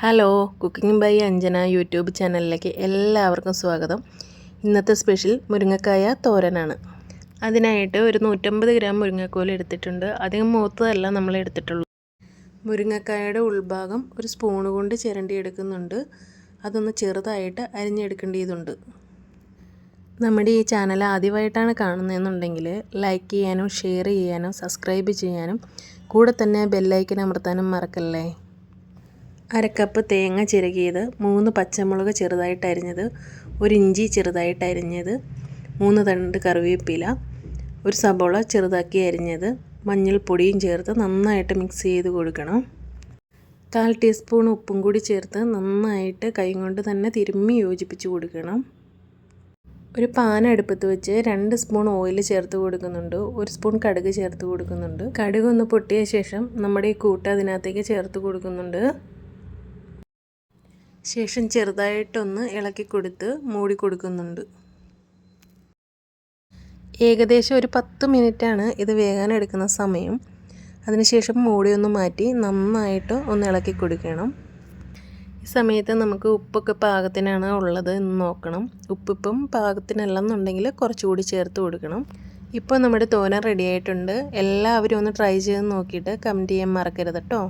Hello cooking by Anjana YouTube ചാനലിലേക്ക് എല്ലാവർക്കും സ്വാഗതം. ഇന്നത്തെ സ്പെഷ്യൽ മുരിങ്ങക്കായ തോരനാണ്. അതിനായിട്ട് ഒരു നൂറ്റമ്പത് ഗ്രാം മുരിങ്ങക്കോൽ എടുത്തിട്ടുണ്ട്. അധികം മൂത്തതല്ല നമ്മൾ എടുത്തിട്ടുള്ളൂ മുരിങ്ങക്കായയുടെ ഉൾഭാഗം ഒരു സ്പൂണ് കൊണ്ട് ചിരണ്ടി എടുക്കുന്നുണ്ട്. അതൊന്ന് ചെറുതായിട്ട് അരിഞ്ഞെടുക്കേണ്ടതുണ്ട്. നമ്മുടെ ഈ ചാനൽ ആദ്യമായിട്ടാണ് കാണുന്നതെന്നുണ്ടെങ്കിൽ ലൈക്ക് ചെയ്യാനും ഷെയർ ചെയ്യാനും സബ്സ്ക്രൈബ് ചെയ്യാനും കൂടെ തന്നെ ബെല്ലൈക്കൻ അമർത്താനും മറക്കല്ലേ? അരക്കപ്പ് തേങ്ങ ചിരകിയത് മൂന്ന് പച്ചമുളക് ചെറുതായിട്ട് അരിഞ്ഞത് ഒരു ഇഞ്ചി ചെറുതായിട്ട് അരിഞ്ഞത് മൂന്ന് തണ്ട് കറിവേപ്പില ഒരു സബോള ചെറുതാക്കി അരിഞ്ഞത് മഞ്ഞൾപ്പൊടിയും ചേർത്ത് നന്നായിട്ട് മിക്സ് ചെയ്ത് കൊടുക്കണം. കാൽ ടീസ്പൂൺ ഉപ്പും കൂടി ചേർത്ത് നന്നായിട്ട് കൈ കൊണ്ട് തന്നെ തിരുമ്മി യോജിപ്പിച്ച് കൊടുക്കണം. ഒരു പാൻ അടുപ്പത്ത് വെച്ച് രണ്ട് സ്പൂൺ ഓയിൽ ചേർത്ത് കൊടുക്കുന്നുണ്ട് ഒരു സ്പൂൺ കടുക് ചേർത്ത് കൊടുക്കുന്നുണ്ട്. കടുക് ഒന്ന് പൊട്ടിയ ശേഷം നമ്മുടെ ഈ കൂട്ട് അതിനകത്തേക്ക് ചേർത്ത് കൊടുക്കുന്നുണ്ട്. ശേഷം ചെറുതായിട്ടൊന്ന് ഇളക്കി കൊടുത്ത് മൂടി കൊടുക്കുന്നുണ്ട്. ഏകദേശം ഒരു പത്ത് മിനിറ്റാണ് ഇത് വേകാൻ എടുക്കുന്ന സമയം. അതിനുശേഷം മൂടി ഒന്ന് മാറ്റി നന്നായിട്ട് ഒന്ന് ഇളക്കി കൊടുക്കണം. ഈ സമയത്ത് നമുക്ക് ഉപ്പൊക്കെ പാകത്തിനാണ് ഉള്ളത് എന്ന് നോക്കണം. ഉപ്പിപ്പം പാകത്തിനല്ല എന്നുണ്ടെങ്കിൽ കുറച്ചുകൂടി ചേർത്ത് കൊടുക്കണം. ഇപ്പോൾ നമ്മുടെ തോന റെഡി ആയിട്ടുണ്ട്. എല്ലാവരും ഒന്ന് ട്രൈ ചെയ്ത് നോക്കിയിട്ട് കമന്റ് ചെയ്യാൻ മറക്കരുത് കേട്ടോ.